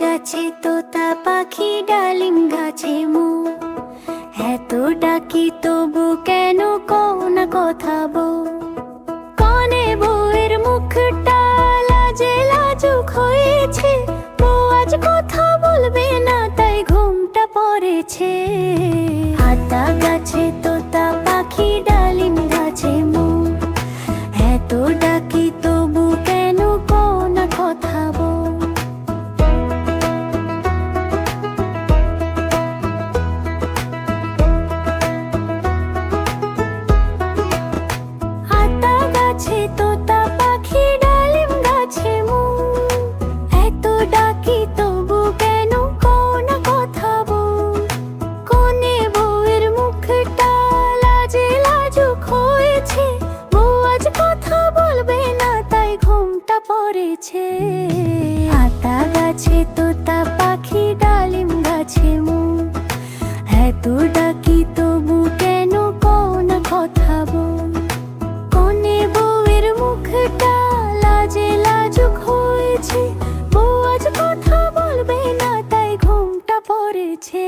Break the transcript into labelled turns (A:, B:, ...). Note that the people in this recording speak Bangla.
A: গাছে তোতা পাখি, ডালিম গাছে মো এত ডাকি তবু কেন কও না কথা বউ? কনে বউয়ের মুখটা লাজে লাজুক হয়েছে। বউ আজ কথা বলবে না, তাই ঘুমটা পড়েছে। আতা গাছে তোতা পাখি, ডালিম গাছে মো এত ডাকি ঘুমটা পড়েছে। আতা গাছে, তোতা পাখি, ডালিম গাছে মু এত ডাকি তবু কেন কোন কথা বউ কনে বউয়ের মুখটা লাজে লাজুক হয়েছে। বউ আজ কথা বলবে না, তাই ঘুমটা পড়েছে।